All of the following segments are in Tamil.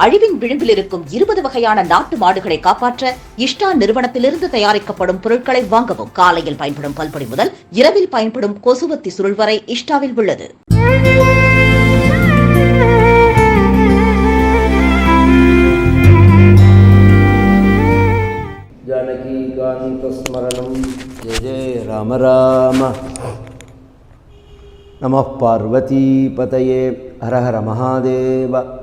அழிவின் விளிம்பில் இருக்கும் இருபது வகையான நாட்டு மாடுகளை காப்பாற்ற இஷ்டா நிறுவனத்திலிருந்து தயாரிக்கப்படும் பொருட்களை வாங்கவும் காலையில் பயன்படும் பல்படி முதல் இரவில் பயன்படும் கொசுவத்தி சுருள் வரை இஷ்டாவில் உள்ளது. ஜானகீகாந்தஸ்மரணம் ஜெய நம பார்வதி பதையே. ஹரஹர மகாதேவ.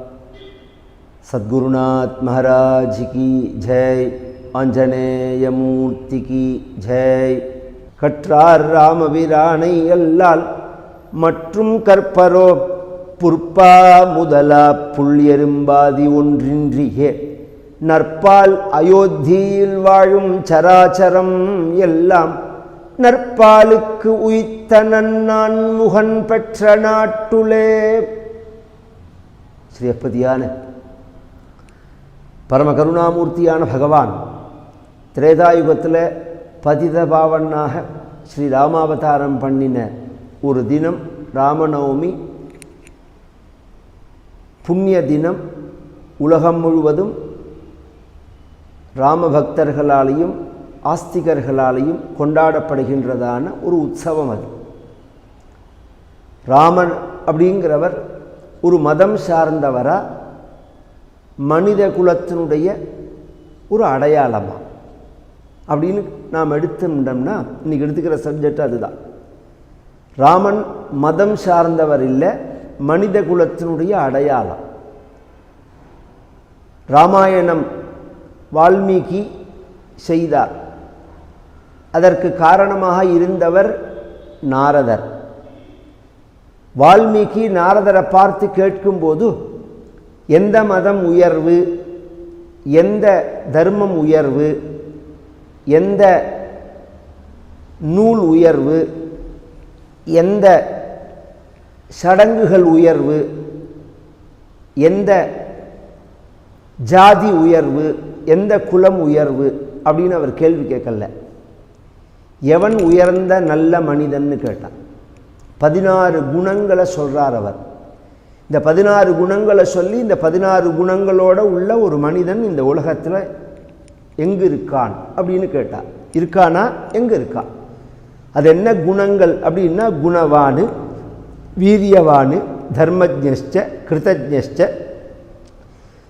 सद्गुरुनाथ महाराज की जय ஆஞ்சநேயமூர்த்தி கி ஜெய் கற்றார் ராமபிரானை அல்லால் மற்றும் கற்பரோ புற்பா முதலா புள்ளியரும்பாதி ஒன்றின்றியே நற்பால் அயோத்தியில் வாழும் சராச்சரம் எல்லாம் நற்பாலுக்கு உய்த்த நன்னான் முகன் பெற்ற நாட்டுலே ஸ்ரீயப்பதியான பரம கருணாமூர்த்தியான பகவான் திரேதாயுகத்தில் பதித பாவனாக ஸ்ரீ ராமாவதாரம் பண்ணின ஒரு தினம் ராமநவமி புண்ணிய தினம் உலகம் முழுவதும் ராமபக்தர்களாலேயும் ஆஸ்திகர்களாலேயும் கொண்டாடப்படுகின்றதான ஒரு உற்சவம் அது. ராமன் அப்படிங்கிறவர் ஒரு மதம் சார்ந்தவராக மனித குலத்தினுடைய ஒரு அடையாளமாக அப்படின்னு நாம் எடுத்துட்டோம்னா இன்றைக்கி எடுத்துக்கிற சப்ஜெக்ட் அதுதான். ராமன் மதம் சார்ந்தவர் இல்லை மனித குலத்தினுடைய அடையாளம். ராமாயணம் வால்மீகி செய்தார். அதற்கு காரணமாக இருந்தவர் நாரதர். வால்மீகி நாரதரை பார்த்து கேட்கும்போது எந்த மதம் உயர்வு எந்த தர்மம் உயர்வு எந்த நூல் உயர்வு எந்த சடங்குகள் உயர்வு எந்த ஜாதி உயர்வு எந்த குலம் உயர்வு அப்படின்னு அவர் கேள்வி கேட்கல. எவன் உயர்ந்த நல்ல மனிதன்னு கேட்டான். பதினாறு குணங்களை சொல்கிறார் அவர். இந்த பதினாறு குணங்களை சொல்லி இந்த பதினாறு குணங்களோட உள்ள ஒரு மனிதன் இந்த உலகத்தில் எங்கு இருக்கான் அப்படின்னு கேட்டார் இருக்கானா? எங்கே இருக்கான் அது என்ன குணங்கள் அப்படின்னா குணவானு வீரியவானு தர்மஜ்ஞச்ச கிருதஜ்ஞச்ச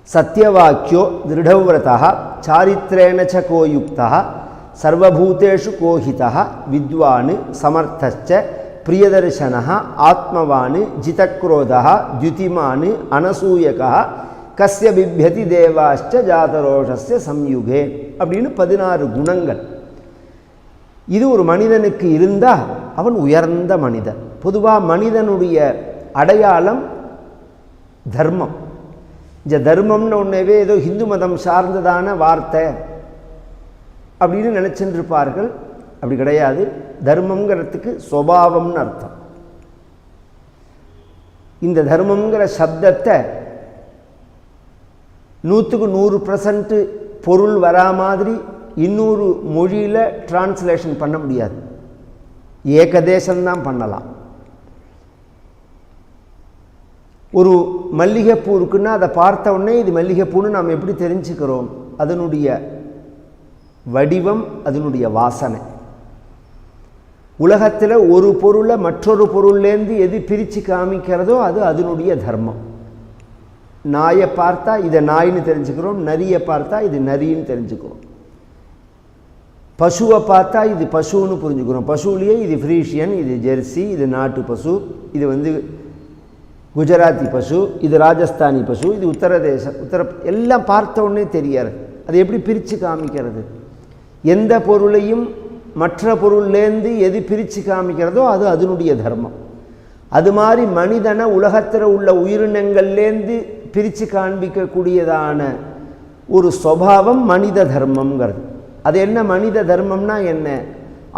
சத்தியவாக்கியோ திருடவிரதா சாரித்ரேண ச கோயுக்தா சர்வபூதேஷு கோஹிதா வித்வான் சமர்த்தச்ச பிரியதர்சன ஆத்மவான் ஜிதக்ரோதா ஜுதிமான் அனசூயகா கஸ்ய பிபியதி தேவாஷ்ட ஜாதரோஷஸ்ய சம்யுகே அப்படின்னு பதினாறு குணங்கள். இது ஒரு மனிதனுக்கு இருந்தால் அவன் உயர்ந்த மனிதன். பொதுவாக மனிதனுடைய அடையாளம் தர்மம். இந்த தர்மம்னு ஒன்றவே ஏதோ ஹிந்து மதம் சார்ந்ததான வார்த்தை அப்படின்னு நினச்சிட்டு அப்படி கிடையாது. தர்மங்கிறதுக்கு சுவாவம்னு அர்த்தம். இந்த தர்மங்கிற சப்தத்தை நூற்றுக்கு நூறு பர்சன்ட்டு பொருள் வரா மாதிரி இன்னொரு மொழியில் டிரான்ஸ்லேஷன் பண்ண முடியாது. ஏகதேசம்தான் பண்ணலாம். ஒரு மல்லிகைப்பூ இருக்குன்னா அதை பார்த்த உடனே இது மல்லிகைப்பூன்னு நாம் எப்படி தெரிஞ்சுக்கிறோம்? அதனுடைய வடிவம் அதனுடைய வாசனை. உலகத்தில் ஒரு பொருளை மற்றொரு பொருள்லேருந்து எது பிரித்து காமிக்கிறதோ அது அதனுடைய தர்மம். நாயை பார்த்தா இதை நாயின்னு தெரிஞ்சுக்கிறோம் நரியை பார்த்தா இது நரின்னு தெரிஞ்சுக்கிறோம். பசுவை பார்த்தா இது பசுன்னு புரிஞ்சுக்கிறோம். பசுலேயே இது ஃப்ரீஷியன் இது ஜெர்சி இது நாட்டு பசு இது வந்து குஜராத்தி பசு இது ராஜஸ்தானி பசு இது உத்தரதேசம் உத்தர எல்லாம் பார்த்த உடனே தெரியாது. அது எப்படி பிரித்து காமிக்கிறது? எந்த பொருளையும் மற்ற பொருள்லேருந்து எது பிரித்து காமிக்கிறதோ அது அதனுடைய தர்மம். அது மாதிரி மனிதனை உலகத்தில் உள்ள உயிரினங்கள்லேருந்து பிரித்து காண்பிக்கக்கூடியதான ஒரு சுவாவம் மனித தர்மம்ங்கிறது. அது என்ன மனித தர்மம்னா என்ன?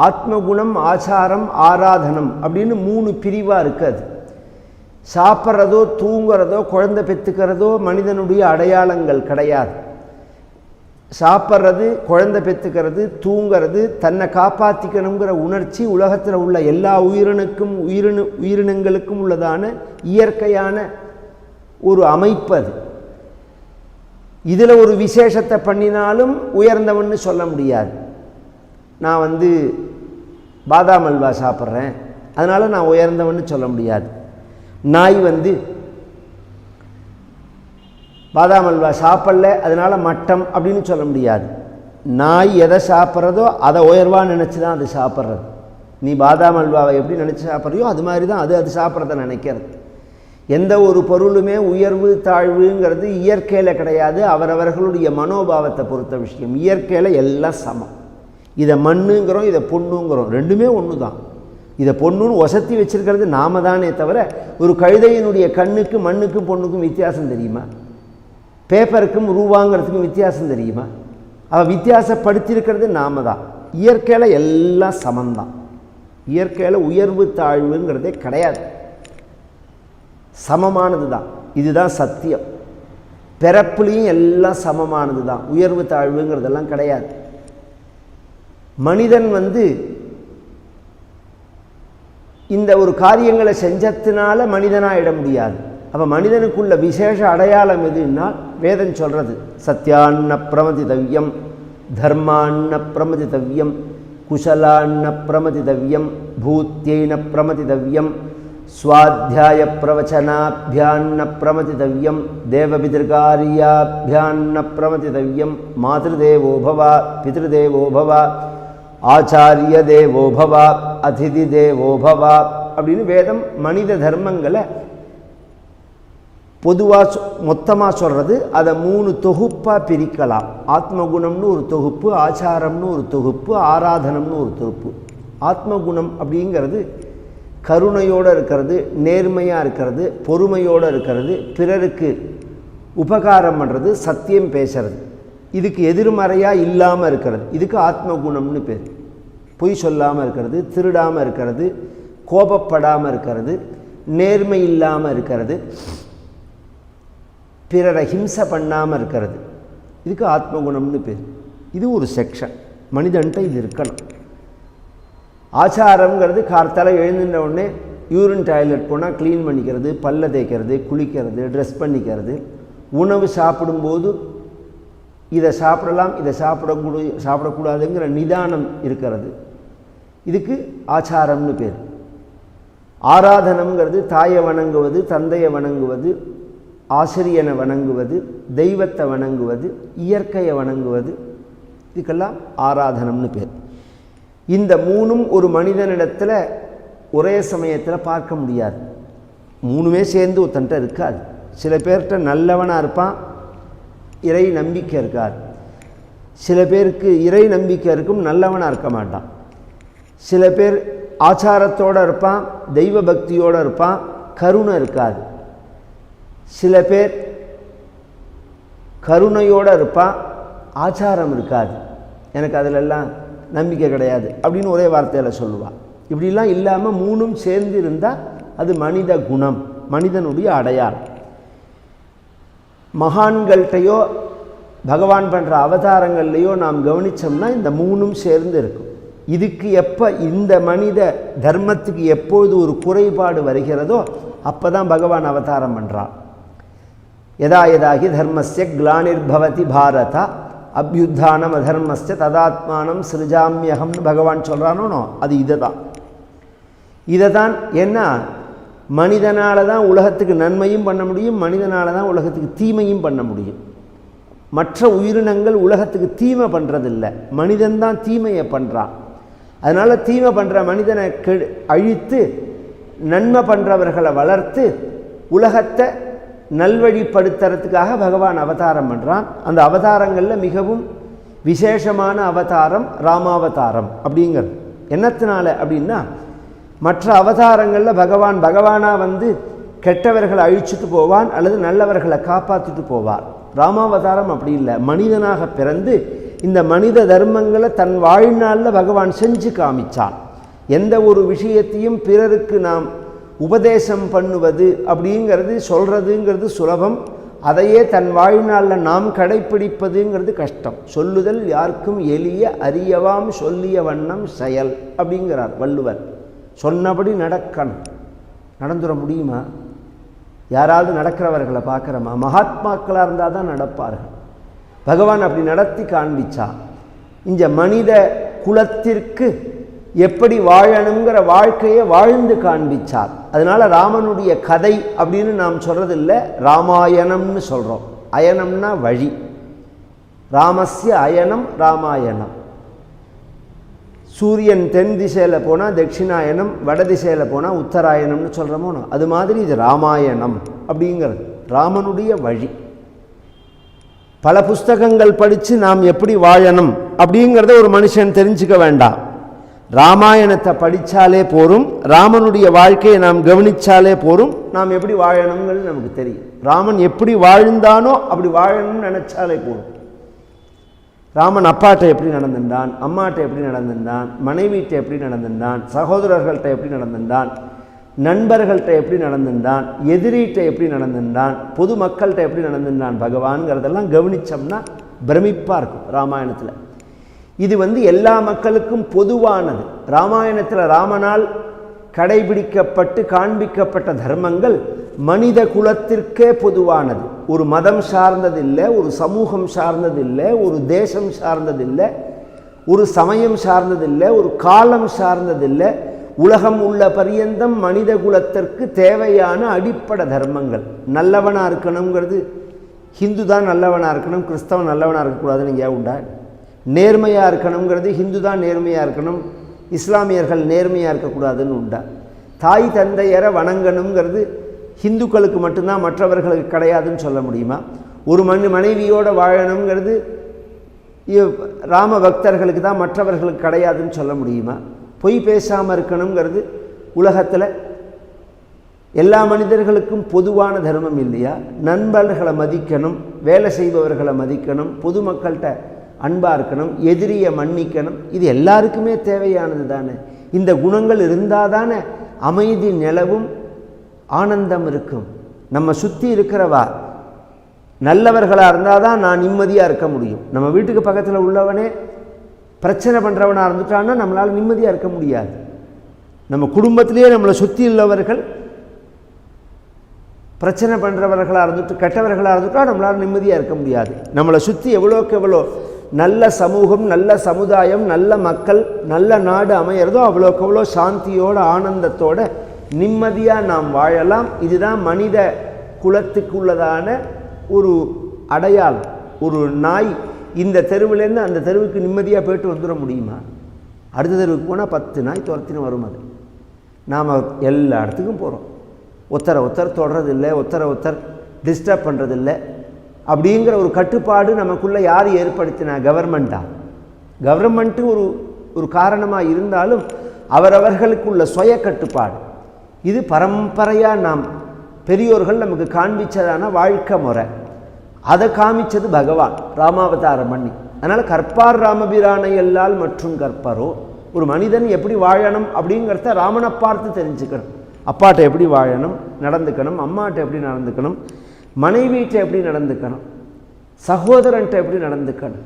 ஆத்மகுணம் ஆச்சாரம் ஆராதனம் அப்படின்னு மூணு பிரிவாக இருக்குது சாப்பிட்றதோ தூங்குறதோ குழந்தை பெற்றுக்கிறதோ மனிதனுடைய அடையாளங்கள் கிடையாது. சாப்பிட்றது குழந்தை பெற்றுக்கிறது தூங்கிறது தன்னை காப்பாற்றிக்கணுங்கிற உணர்ச்சி உலகத்தில் உள்ள எல்லா உயிரினுக்கும் உயிரினு உயிரினங்களுக்கும் உள்ளதான இயற்கையான ஒரு அமைப்பு அது. இதில் ஒரு விசேஷத்தை பண்ணினாலும் உயர்ந்தவன்னு சொல்ல முடியாது. நான் வந்து பாதாம் அல்வா சாப்பிட்றேன். அதனால் நான் உயர்ந்தவன்னு சொல்ல முடியாது. நாய் வந்து பாதாம் அல்வா சாப்பிடல அதனால் மட்டம் அப்படின்னு சொல்ல முடியாது. நாய் எதை சாப்பிட்றதோ அதை உயர்வாக நினச்சி தான் அது சாப்பிட்றது. நீ பாதாம் அல்வாவை எப்படி நினச்சி சாப்பிட்றியோ அது மாதிரி தான் அது அது சாப்பிட்றத நினைக்கிறது. எந்த ஒரு பொருளுமே உயர்வு தாழ்வுங்கிறது இயற்கையில் கிடையாது அவரவர்களுடைய மனோபாவத்தை பொறுத்த விஷயம். இயற்கையில் எல்லாம் சமம். இதை மண்ணுங்கிறோம் இதை பொண்ணுங்கிறோம். ரெண்டுமே ஒன்று தான் இதை பொண்ணுன்னு ஒசத்தி வச்சுருக்கிறது நாம தானே தவிர ஒரு கழுதையினுடைய கண்ணுக்கு மண்ணுக்கும் பொண்ணுக்கும் வித்தியாசம் தெரியுமா? பேப்பருக்கும் ரூபாங்கிறதுக்கும் வித்தியாசம் தெரியுமா? அவள் வித்தியாசப்படுத்தியிருக்கிறது நாம தான். இயற்கையில் எல்லாம் சமந்தான். இயற்கையில் உயர்வு தாழ்வுங்கிறதே கிடையாது. சமமானது தான். இதுதான் சத்தியம். பிறப்புலேயும் எல்லாம் சமமானது தான். உயர்வு தாழ்வுங்கிறதெல்லாம் கிடையாது. மனிதன் வந்து இந்த ஒரு காரியங்களை செஞ்சதினால மனிதனாக இட முடியாது. அப்போ மனிதனுக்குள்ள விசேஷ அடையாளம் எதுன்னா வேதம் சொல்கிறது சத்யான்ன பிரமதிதவ்யம் தர்மான்ன பிரமதிதவ்யம் குஷலான்ன பிரமதிதவ்யம் பூத்தியைன பிரமதிதவ்யம் சுவாத்தியாய பிரவச்சனாபியான்ன பிரமதிதவ்யம் தேவபிதிர்காரியாபியான்ன பிரமதிதவ்யம் மாதృదేவோ பவ பிதிருதேவோ பவ ஆச்சாரிய தேவோபவா அதிதி தேவோபவா அப்படின்னு வேதம் மனித தர்மங்களை பொதுவாக மொத்தமாக சொல்கிறது அதை மூணு தொகுப்பாக பிரிக்கலாம். ஆத்மகுணம்னு ஒரு தொகுப்பு ஆச்சாரம்னு ஒரு தொகுப்பு ஆராதனம்னு ஒரு தொகுப்பு. ஆத்மகுணம் அப்படிங்கிறது கருணையோடு இருக்கிறது நேர்மையாக இருக்கிறது பொறுமையோடு இருக்கிறது பிறருக்கு உபகாரம் பண்ணுறது சத்தியம் பேசுறது. இதுக்கு எதிர்மறையாக இல்லாமல் இருக்கிறது. இதுக்கு ஆத்மகுணம்னு பேர். பொய் சொல்லாமல் இருக்கிறது திருடாமல் இருக்கிறது கோபப்படாமல் இருக்கிறது நேர்மை இல்லாமல் இருக்கிறது. பிறரை ஹிம்சை பண்ணாமல் இருக்கிறது. இதுக்கு ஆத்மகுணம்னு பேர். இது ஒரு செக்ஷன் மனிதன்ட்ட இது இருக்கணும். ஆச்சாரம்ங்கிறது கார்த்தால எழுந்துட்ட உடனே யூரின் டாய்லெட் போனால் க்ளீன் பண்ணிக்கிறது பல்ல தேய்க்கிறது குளிக்கிறது ட்ரெஸ் பண்ணிக்கிறது. உணவு சாப்பிடும்போது இதை சாப்பிடலாம் இதை சாப்பிடக்கூட சாப்பிடக்கூடாதுங்கிற நிதானம் இருக்கிறது. இதுக்கு ஆச்சாரம்னு பேர். ஆராதனம்ங்கிறது தாயை வணங்குவது தந்தையை வணங்குவது ஆசிரியனை வணங்குவது தெய்வத்தை வணங்குவது இயற்கையை வணங்குவது இதுக்கெல்லாம் ஆராதனம்னு பேர். இந்த மூணும் ஒரு மனிதனிடத்தில் ஒரே சமயத்தில் பார்க்க முடியாது. மூணுமே சேர்ந்து ஒருத்தன்ட்ட இருக்காது. சில பேர்கிட்ட நல்லவனாக இருப்பான் இறை நம்பிக்கை இருக்காது. சில பேருக்கு இறை நம்பிக்கை இருக்கும் நல்லவனாக இருக்க மாட்டான். சில பேர் ஆச்சாரத்தோடு இருப்பான் தெய்வ பக்தியோடு இருப்பான் கருணை இருக்காது. சில பேர் கருணையோடு இருப்பான் ஆச்சாரம் இருக்காது. எனக்கு அதிலெல்லாம் நம்பிக்கை கிடையாது அப்படின்னு ஒரே வார்த்தையில் சொல்லுவாள் இப்படிலாம் இல்லாமல் மூணும் சேர்ந்து இருந்தால் அது மனித குணம் மனிதனுடைய அடையாளம். மகான்கள்கிட்டையோ பகவான் பண்ணுற அவதாரங்கள்லையோ நாம் கவனித்தோம்னா இந்த மூணும் சேர்ந்து இருக்கும். இதுக்கு எப்போ இந்த மனித தர்மத்துக்கு எப்பொழுது ஒரு குறைபாடு வருகிறதோ அப்போ தான் பகவான் அவதாரம் பண்ணுறான் யதா யதாகி தர்மஸ்ய கிளானிர்பவதி பாரத அபியுத்தானம் அதர்மஸ்ய ததாத்மானம் சிருஜாமியகம்னு பகவான் சொல்கிறானோ அது இதை தான் இதை தான் என்ன? மனிதனால் தான் உலகத்துக்கு நன்மையும் பண்ண முடியும் மனிதனால் தான் உலகத்துக்கு தீமையும் பண்ண முடியும். மற்ற உயிரினங்கள் உலகத்துக்கு தீமை பண்ணுறதில்ல மனிதன்தான் தீமையை பண்ணுறான் அதனால் தீமை பண்ணுற மனிதனை கெ அழித்து நன்மை பண்ணுறவர்களை வளர்த்து உலகத்தை நல்வழிப்படுத்துறதுக்காக பகவான் அவதாரம் பண்ணுறான் அந்த அவதாரங்களில் மிகவும் விசேஷமான அவதாரம் ராமாவதாரம் அப்படிங்கிறது. என்னத்தினால அப்படின்னா மற்ற அவதாரங்களில் பகவான் பகவானாக வந்து கெட்டவர்களை அழிச்சிட்டு போவான் அல்லது நல்லவர்களை காப்பாற்றிட்டு போவார். ராமாவதாரம் அப்படி இல்லை. மனிதனாக பிறந்து இந்த மனித தர்மங்களை தன் வாழ்நாளில் பகவான் செஞ்சு காமிச்சான். எந்த ஒரு விஷயத்தையும் பிறருக்கு நாம் உபதேசம் பண்ணுவது அப்படிங்கிறது சொல்கிறதுங்கிறது சுலபம். அதையே தன் வாழ்நாளில் நாம் கடைப்பிடிப்பதுங்கிறது கஷ்டம். சொல்லுதல் யாருக்கும் எளிய அறியவாம் சொல்லிய வண்ணம் செயல் அப்படிங்கிறார் வள்ளுவர். சொன்னபடி நடக்கணும். நடந்துட முடியுமா? யாராவது நடக்கிறவர்களை பார்க்குறோமா? மகாத்மாக்களாக இருந்தால் தான் நடப்பார்கள். பகவான் அப்படி நடத்தி காண்பிச்சா இந்த மனித குலத்திற்கு எப்படி வாழணுங்கிற வாழ்க்கையை வாழ்ந்து காண்பிச்சார். அதனால ராமனுடைய கதை அப்படின்னு நாம் சொல்கிறதில்ல ராமாயணம்னு சொல்கிறோம் அயனம்னா வழி. ராமஸ்ய அயனம் ராமாயணம். சூரியன் தென் திசையில் போனால் தட்சிணாயனம் வட திசையில் போனால் உத்தராயணம்னு சொல்கிறோமோ அது மாதிரி இது ராமாயணம் அப்படிங்கிறது. ராமனுடைய வழி. பல புஸ்தகங்கள் படித்து நாம் எப்படி வாழணும் அப்படிங்கிறத ஒரு மனுஷன் தெரிஞ்சுக்க வேண்டாம். ராமாயணத்தை படித்தாலே போரும் ராமனுடைய வாழ்க்கையை நாம் கவனித்தாலே போரும் நாம் எப்படி வாழணுங்கிறது நமக்கு தெரியும். ராமன் எப்படி வாழ்ந்தானோ அப்படி வாழணும்னு நினச்சாலே போதும் ராமன் அப்பாட்ட எப்படி நடந்திருந்தான் அம்மாட்ட எப்படி நடந்திருந்தான் மனைவிட்ட எப்படி நடந்திருந்தான் சகோதரர்கள்ட்ட எப்படி நடந்திருந்தான் நண்பர்கள்ட்ட எப்படி நடந்திருந்தான் எதிரிகிட்ட எப்படி நடந்திருந்தான் பொது மக்கள்கிட்ட எப்படி நடந்திருந்தான் பகவான்கிறதெல்லாம் கவனித்தோம்னா பிரமிப்பாக இருக்கும் ராமாயணத்தில். இது வந்து எல்லா மக்களுக்கும் பொதுவானது. ராமாயணத்தில் ராமனால் கடைபிடிக்கப்பட்டு காண்பிக்கப்பட்ட தர்மங்கள் மனித குலத்திற்கே பொதுவானது. ஒரு மதம் சார்ந்ததில்லை ஒரு சமூகம் சார்ந்ததில்லை ஒரு தேசம் சார்ந்ததில்லை ஒரு சமயம் சார்ந்ததில்லை ஒரு காலம் சார்ந்ததில்லை. உலகம் உள்ள பரியந்தம் மனித குலத்திற்கு தேவையான அடிப்படை தர்மங்கள். நல்லவனாக இருக்கணுங்கிறது ஹிந்து தான் நல்லவனாக இருக்கணும் கிறிஸ்தவன் நல்லவனாக இருக்கக்கூடாதுன்னு ஏன் உண்டா? நேர்மையாக இருக்கணுங்கிறது ஹிந்து தான் நேர்மையாக இருக்கணும் இஸ்லாமியர்கள் நேர்மையாக இருக்கக்கூடாதுன்னு உண்டா? தாய் தந்தையரை வணங்கணுங்கிறது ஹிந்துக்களுக்கு மட்டும்தான் மற்றவர்களுக்கு கிடையாதுன்னு சொல்ல முடியுமா? ஒரு மண் மனைவியோடு வாழணுங்கிறது ராம பக்தர்களுக்கு தான் மற்றவர்களுக்கு கிடையாதுன்னு சொல்ல முடியுமா? பொய் பேசாமல் இருக்கணுங்கிறது உலகத்தில் எல்லா மனிதர்களுக்கும் பொதுவான தர்மம் இல்லையா? நண்பர்களை மதிக்கணும் வேலை செய்பவர்களை மதிக்கணும் பொதுமக்கள்கிட்ட அன்பாக இருக்கணும் எதிரியை மன்னிக்கணும் இது எல்லாருக்குமே தேவையானது தானே. இந்த குணங்கள் இருந்தால் தானே அமைதி நிலவும் ஆனந்தம் இருக்கும். நம்ம சுற்றி இருக்கிறவா நல்லவர்களாக இருந்தால் தான் நான் நிம்மதியாக இருக்க முடியும். நம்ம வீட்டுக்கு பக்கத்தில் உள்ளவனே பிரச்சனை பண்ணுறவனாக இருந்துட்டான்னா நம்மளால் நிம்மதியாக இருக்க முடியாது. நம்ம குடும்பத்திலேயே நம்மளை சுற்றி உள்ளவர்கள் பிரச்சனை பண்ணுறவர்களாக இருந்துட்டு கெட்டவர்களாக இருந்துட்டா நம்மளால் நிம்மதியாக இருக்க முடியாது. நம்மளை சுற்றி எவ்வளோக்கு எவ்வளோ நல்ல சமூகம் நல்ல சமுதாயம் நல்ல மக்கள் நல்ல நாடு அமையிறதோ அவ்வளோக்கு அவ்வளோ சாந்தியோட ஆனந்தத்தோட நிம்மதியாக நாம் வாழலாம். இதுதான் மனித குலத்துக்குள்ளதான ஒரு அடையாளம் ஒரு நாய். இந்த தெருவுலேருந்து அந்த தெருவுக்கு நிம்மதியாக போயிட்டு வந்துட முடியுமா? அடுத்த தெருவுக்கு போனால் பத்து நாய் துரத்தின்னு வரும் அது. நாம் எல்லா இடத்துக்கும் போகிறோம் ஒத்தரை ஒத்தர் தொடுறதில்லை ஒத்தரை ஒத்தர் டிஸ்டர்ப் பண்ணுறதில்ல அப்படிங்கிற ஒரு கட்டுப்பாடு நமக்குள்ளே யார் ஏற்படுத்தினா கவர்மெண்ட்டா கவர்மெண்ட்டு ஒரு ஒரு காரணமாக இருந்தாலும் அவரவர்களுக்குள்ள சுய கட்டுப்பாடு. இது பரம்பரையாக நாம் பெரியோர்கள் நமக்கு காண்பிச்சதான வாழ்க்கை முறை. அதை காமிச்சது பகவான் ராமாவதாரம் பண்ணி. அதனால் கற்பார் ராமபிரானை எல்லால் மற்றும் கற்பரோ ஒரு மனிதன் எப்படி வாழணும் அப்படிங்கிறத ராமனை பார்த்து தெரிஞ்சுக்கணும். அப்பாட்ட எப்படி வாழணும் நடந்துக்கணும் அம்மாட்ட எப்படி நடந்துக்கணும் மனைவிகிட்ட எப்படி நடந்துக்கணும்? சகோதரன்ட்ட எப்படி நடந்துக்கணும்?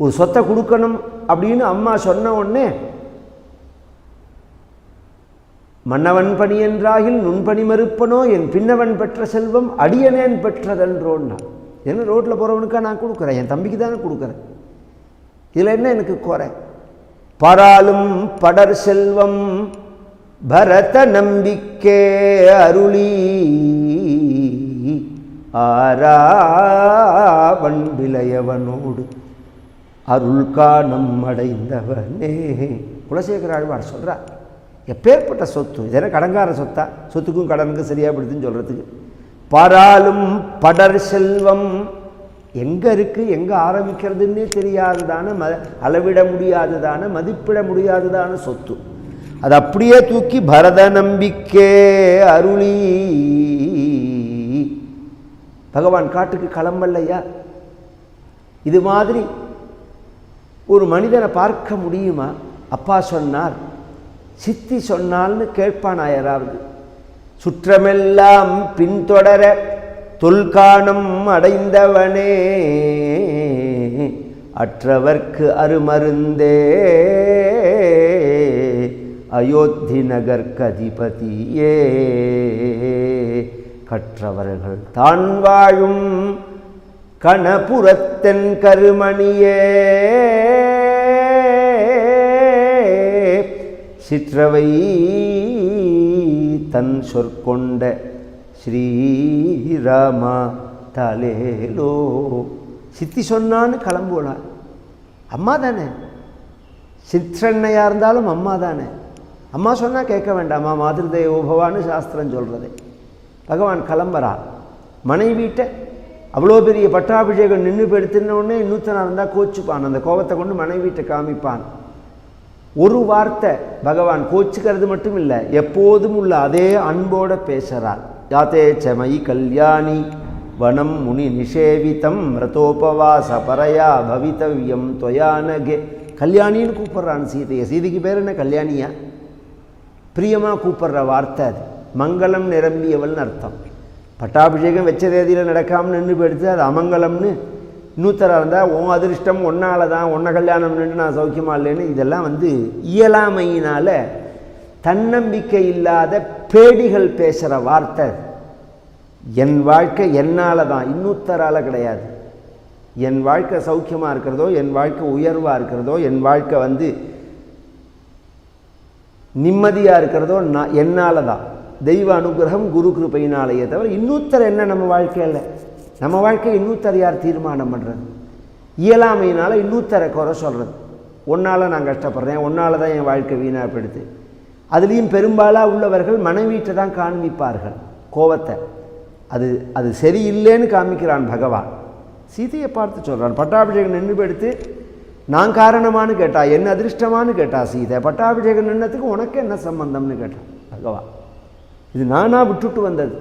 ஒரு சொத்தை கொடுக்கணும் அப்படின்னு அம்மா சொன்ன உடனே மன்னவன் பணி என்றாகில் நுண்பணி மறுப்பனோ? என் பின்னவன் பெற்ற செல்வம் அடியனேன் பெற்றதன்றோன்னா என்ன ரோட்டில் போகிறவனுக்கா நான் கொடுக்குறேன்? என் தம்பிக்கு தானே கொடுக்குறேன்? இதில் என்ன எனக்கு குறை? பராலும் படர் செல்வம் பரத நம்பிக்கே அருளி ஆராவன் விளையவனோடு அருள் காணம் அடைந்தவனே. குலசேகர ஆழ்வார் சொல்கிறார் எப்பேற்பட்ட சொத்து இதெல்லாம் கடங்கார சொத்தா? சொத்துக்கும் கடனுக்கும் சரியாக படுத்துன்னு சொல்கிறதுக்கு பாராலும் படர் செல்வம் எங்கே இருக்குது எங்கே ஆரம்பிக்கிறதுன்னே தெரியாததான ம அளவிட முடியாததான மதிப்பிட முடியாததான சொத்து. அது அப்படியே தூக்கி பரத நம்பிக்கே அருளி. பகவான் காட்டுக்கு களம்பல்லையா இது மாதிரி ஒரு மனிதனை பார்க்க முடியுமா? அப்பா சொன்னார். சித்தி சொன்னால்னு கேட்பானா யாராவது. சுற்றமெல்லாம் பின்தொடர தொல்காணம் அடைந்தவனே அற்றவர்க்கு அருமருந்தே. அயோத்தி நகர் கதிபதியே. கற்றவர்கள். தான் வாழும் கணபுரத்தன் கருமணியே. சிற்றவை தன் சொற்கொண்ட ஸ்ரீராமா தலேலோ சித்தி சொன்னான்னு கிளம்புவனா? அம்மா தானே? சிற்றன்னையாக இருந்தாலும் அம்மா தானே? அம்மா சொன்னால் கேட்க வேண்டாமா. மாதிருதேவோபவான்னு சாஸ்திரம் சொல்கிறது பகவான் கிளம்புறார். மனைவிட்ட அவ்வளோ பெரிய பட்டாபிஷேகம் நின்று எடுத்துன உடனே இருந்தால் கோச்சுப்பான். அந்த கோபத்தை கொண்டு மனைவிட்ட காமிப்பான். ஒரு வார்த்தை பகவான் கோச்சுக்கிறது மட்டும் இல்லை எப்போதும் உள்ள அதே அன்போட பேசுகிறார் யாத்தே சமயி கல்யாணி வனம் முனி நிஷேவிதம் ரதோபவாச பரையா பவித்தவியம் தொயானகே கல்யாணின்னு கூப்பிட்றான் சீதையை. சீதைக்கு பேர் என்ன? கல்யாணியா? பிரியமாக கூப்பிட்ற வார்த்தை அது. மங்களம் நிரம்பியவள்னு அர்த்தம். பட்டாபிஷேகம் வச்ச தேதியில் நடக்காமல் நின்று போயிடுத்து அது அமங்கலம்னு. இன்னூத்தராக இருந்தால் உன் அதிர்ஷ்டம் ஒன்னால தான் ஒன்றை கல்யாணம் நின்று நான் சௌக்கியமாக இல்லைன்னு இதெல்லாம் வந்து இயலாமையினால் தன்னம்பிக்கை இல்லாத பேடிகள் பேசுகிற வார்த்தை என் வாழ்க்கை என்னால் தான் இன்னொருத்தரால் கிடையாது. என் வாழ்க்கை சௌக்கியமாக இருக்கிறதோ என் வாழ்க்கை உயர்வாக இருக்கிறதோ என் வாழ்க்கை வந்து நிம்மதியாக இருக்கிறதோ நான் என்னால் தான். தெய்வ அனுகிரகம் குரு கிருப்பையினாலேயே தவிர இன்னொருத்தர் என்ன நம்ம வாழ்க்கையில்? நம்ம வாழ்க்கை இன்னொருத்தர் யார் தீர்மானம் பண்ணுறது இயலாமையினால் இன்னொருத்தரை குறை சொல்கிறது ஒன்றால் நான் கஷ்டப்படுறேன் ஒன்றால் தான் என் வாழ்க்கை வீணாக போயிடுது அதுலேயும் பெரும்பாலாக உள்ளவர்கள் மனைவீட்டை தான் காண்பிப்பார்கள். கோவத்தை. அது அது சரியில்லைன்னு காமிக்கிறான் பகவான். சீதையை பார்த்து சொல்கிறான் பட்டாபிஷேகம் நின்று எடுத்து நான் காரணமானு கேட்டா என்ன அதிர்ஷ்டமானு கேட்டா சீதை. பட்டாபிஷேகம் நின்னத்துக்கு உனக்கு என்ன சம்பந்தம்னு கேட்டான் பகவான். இது நானாக விட்டுட்டு வந்தது.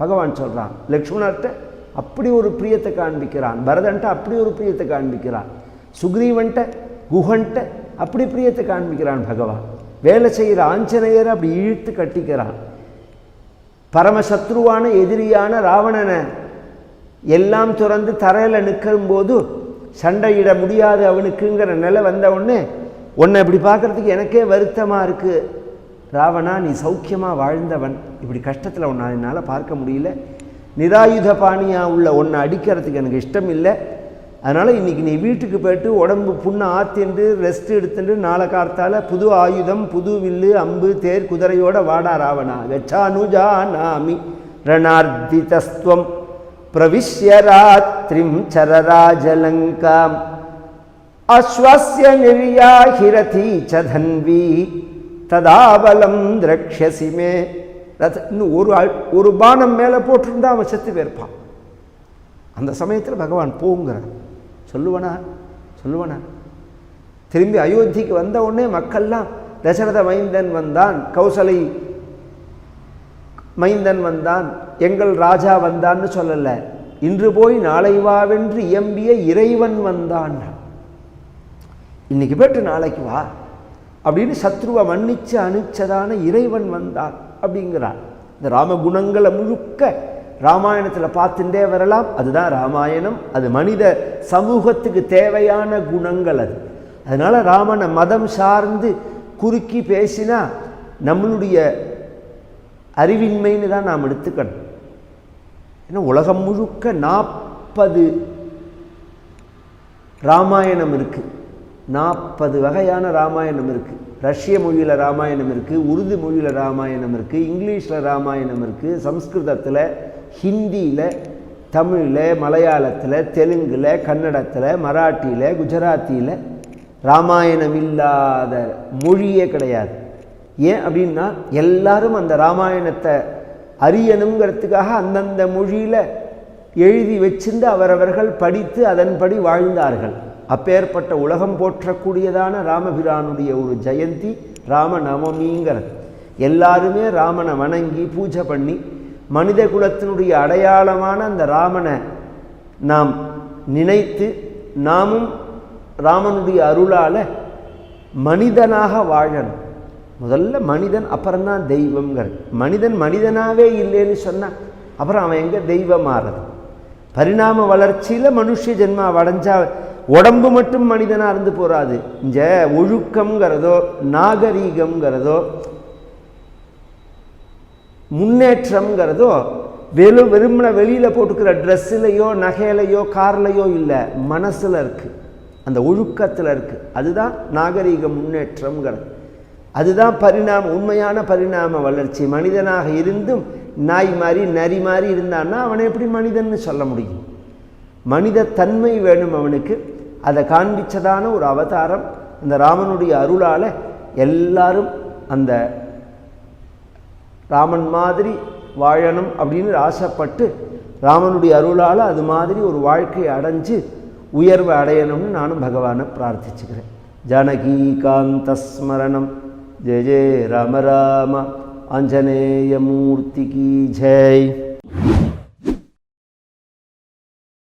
பகவான் சொல்கிறான் லக்ஷ்மணர்கிட்ட அப்படி ஒரு பிரியத்தை காண்பிக்கிறான். பரதன்ட்ட அப்படி ஒரு பிரியத்தை காண்பிக்கிறான். சுக்ரீவன்ட்ட குஹன்ட்ட அப்படி பிரியத்தை காண்பிக்கிறான் பகவான். வேலை செய்கிற ஆஞ்சநேயரை அப்படி இழுத்து கட்டிக்கிறான். பரமசத்ருவான எதிரியான ராவணனை எல்லாம் துறந்து தரையில் நிற்கும் போது சண்டையிட முடியாது அவனுக்குங்கிற நிலை வந்த உடனே உன்னை இப்படி பார்க்கறதுக்கு எனக்கே வருத்தமாக இருக்குது ராவணா நீ சௌக்கியமாக வாழ்ந்தவன். இப்படி கஷ்டத்தில் உன்னால் என்னால் பார்க்க முடியல. நிராயுத பாணியாக உள்ள ஒன்றை அடிக்கிறதுக்கு எனக்கு இஷ்டம் இல்லை அதனால் இன்றைக்கி நீ வீட்டுக்கு போய்ட்டு உடம்பு புண்ணை ஆத்திண்டு ரெஸ்ட் எடுத்துட்டு நாளை கார்த்தால் புது ஆயுதம் புது வில்லு அம்பு தேர் குதிரையோட வாடா ராவணா. கச்சானுஜா நாமி ரணார்த்திதஸ்துவம் பிரவிஷ்ய ராத்திரிம் சரராஜலங்காம். அஸ்வஸ்ய நிர்யாஹிரதி ச ததாபலம் திரக்ஷசிமே ரத இன்னும் ஒரு ஆள் ஒரு பானம் மேலே போட்டிருந்தா அவன் செத்து போயிருப்பான். அந்த சமயத்தில் பகவான் போங்கிறான் சொல்லுவனா சொல்லுவனா. திரும்பி அயோத்திக்கு வந்த உடனே மக்கள்லாம் தசரத மைந்தன் வந்தான் கௌசலை மைந்தன் வந்தான் எங்கள் ராஜா வந்தான்னு சொல்லலை. இன்று போய் நாளை வாவென்று இயம்பிய இறைவன் வந்தான். இன்னைக்கு போயிட்டு நாளைக்கு வா. அப்படின்னு சத்ருவை மன்னிச்சு அனுச்சதான இறைவன் வந்தான் அப்படிங்கிறார். இந்த ராமகுணங்களை முழுக்க ராமாயணத்தில் பார்த்துட்டே வரலாம். அதுதான் ராமாயணம். அது மனித சமூகத்துக்கு தேவையான குணங்கள் அது. அதனால் ராமனை மதம் சார்ந்து குறுக்கி பேசினா நம்மளுடைய அறிவின்மைன்னு தான் நாம் எடுத்துக்கணும். ஏன்னா உலகம் முழுக்க நாற்பது ராமாயணம் இருக்குது நாற்பது வகையான ராமாயணம் இருக்குது ரஷ்ய மொழியில் ராமாயணம் இருக்குது உருது மொழியில் ராமாயணம் இருக்குது இங்கிலீஷில் ராமாயணம் இருக்குது சம்ஸ்கிருதத்தில் ஹிந்தியில் தமிழில் மலையாளத்தில் தெலுங்கில் கன்னடத்தில் மராட்டியில் குஜராத்தியில் ராமாயணம் இல்லாத மொழியே கிடையாது. ஏன் அப்படின்னா எல்லாரும் அந்த ராமாயணத்தை அறியணுங்கிறதுக்காக அந்தந்த மொழியில் எழுதி வச்சிருந்து அவரவர்கள் படித்து அதன்படி வாழ்ந்தார்கள். அப்பேற்பட்ட உலகம் போற்றக்கூடியதான ராமபிரானுடைய ஒரு ஜெயந்தி ராமநவமிங்கிறது. எல்லாருமே ராமனை வணங்கி பூஜை பண்ணி மனித குலத்தினுடைய அடையாளமான அந்த ராமனை நாம் நினைத்து நாமும் ராமனுடைய அருளால் மனிதனாக வாழணும். முதல்ல மனிதன் அப்புறம்தான் தெய்வம்ங்கிறது. மனிதன் மனிதனாகவே இல்லைன்னு சொன்னால் அப்புறம் அவன் எங்கே தெய்வம் மாறுறது? பரிணாம வளர்ச்சியில் மனுஷ ஜென்மா அடைஞ்சா உடம்பு மட்டும் மனிதனாக இருந்து போகாது இந்த ஒழுக்கம்ங்கிறதோ நாகரீகம்ங்கிறதோ முன்னேற்றம்ங்கிறதோ வெறும் வெறுமனை வெளியில் போட்டுக்கிற ட்ரெஸ்ஸுலையோ நகையிலையோ கார்லையோ இல்லை. மனசில் இருக்குது அந்த ஒழுக்கத்தில் இருக்குது அதுதான் நாகரீக முன்னேற்றம்ங்கிறது. அதுதான் பரிணாம உண்மையான பரிணாம வளர்ச்சி. மனிதனாக இருந்தும் நாய் மாதிரி நரி மாதிரி இருந்தான்னா அவனை எப்படி மனிதன்னு சொல்ல முடியும்? மனித தன்மை வேணும் அவனுக்கு. அதை காண்பிச்சதான ஒரு அவதாரம் இந்த ராமனுடைய அருளால் எல்லாரும் அந்த ராமன் மாதிரி வாழணும் அப்படின்னு ஆசைப்பட்டு ராமனுடைய அருளால் அது மாதிரி ஒரு வாழ்க்கையை அடைஞ்சு உயர்வை அடையணும்னு நானும் பகவானை பிரார்த்திச்சுக்கிறேன். ஜானகி காந்த ஸ்மரணம். ஜெய ஜெய ராம ராம. ஆஞ்சநேயமூர்த்தி கி ஜெய்.